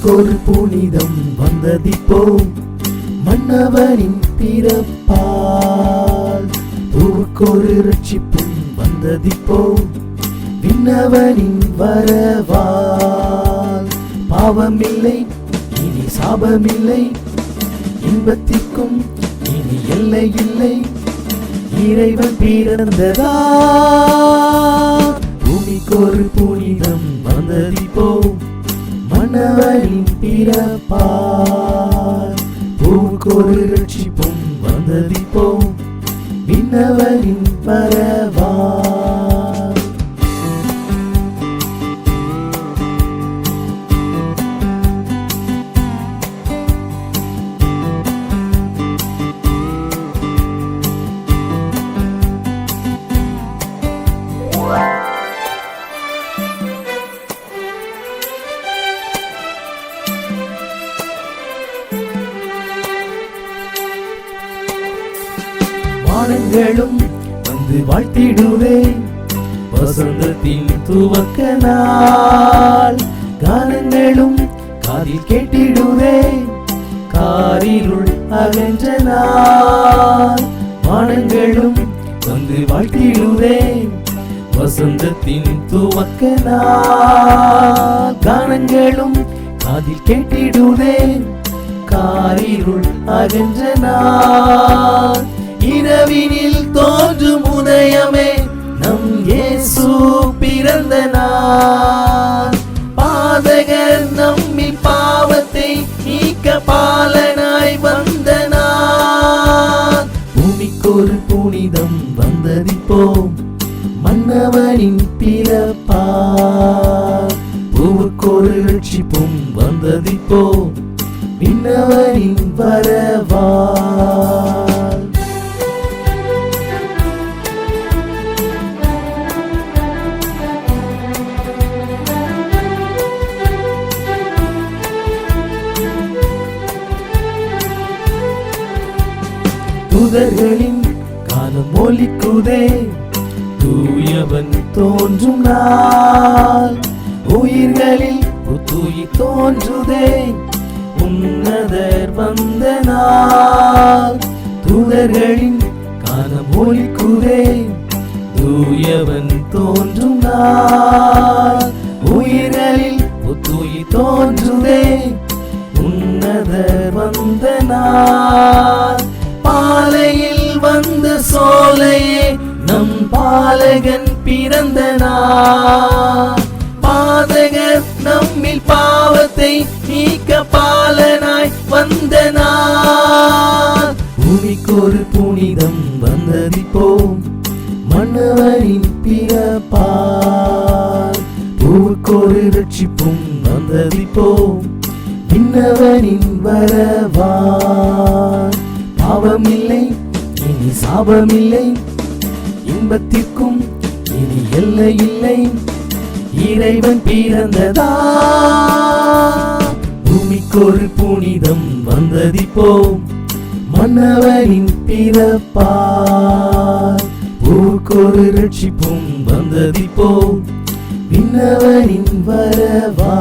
பூமிக்கொரு புனிதம் வந்ததிப்போ மன்னவனின் பிறப்பால். பூவுக்கொரு ரட்சிப்பும் வந்ததிப்போ விண்ணவனின் வரவால். பாவமில்லை இனி சாபமில்லை இன்பத்திற்கும் இனி எல்லை இல்லை. இறைவன் பிறந்ததா? பூமிக்கொரு புனி பிறப்பார் பிறப்பால் ரட்சிப்பும் வந்ததிப்போம். விண்ணவனின் பரவார். வானங்களும் வந்து வாழ்த்திடுவே. வசந்தத்தின் துவக்க நாள் கானங்களும் காதில் கேட்டிடுவே. காரிருள் அகன்ற நாள் வானங்களும் வந்து வாழ்த்திடுவே. வசந்தத்தின் துவக்க நாள் கானங்களும் காதில் கேட்டிடுவே. காரிருள் அகன்ற நாள் இரவினில் தோன்றும் உதயமே நம் இயேசு பிறந்த நாள். பாதகர் நம்மி பாவத்தை நீக்க பாலனாய் வந்த நாள். பூமிக்கொரு புனிதம் வந்ததிப்போம் மன்னவனின் பிறப்பால் பூவுக்கொரு ரட்சிப்பும் வந்ததிப்போம் விண்ணவரின் வர தூதர்களின் காலம் ஒலிக்குதே. தூயவன் தோன்றும் நாள். உயிர்களில் புத்துயிர் தோன்றுதே. உன்னதர் வந்த நாள். தூதர்களின் காலம் ஒலிக்குதே. தூயவன் தோன்றும் நாள். உயிர்களில் புத்துயிர் தோன்றுதே. உன்னதர் வந்த நாள். சோலையே நம் பாலகன் பிறந்த பாதகர் நம்மில் பாவத்தை நீக்க பாலனாய் வந்த பூமிக்கொரு புனிதம் வந்ததிப்போ மன்னவரின் பிறப்பார் பூவுக்கொரு ரட்சிப்பும் வந்ததிப்போ விண்ணவனின் வரவார் பாவமில்லை இனி சாபமில்லை. இன்பத்திற்கும் இனி எல்லை இல்லை. இறைவன் பிறந்ததா? பூமிக்கொரு புனிதம் வந்ததிப்போ? மன்னவனின் பிறப்பார் பூக்கொரு ரட்சிப்பும் வந்ததிப்போ? விண்ணவனின் வரவா?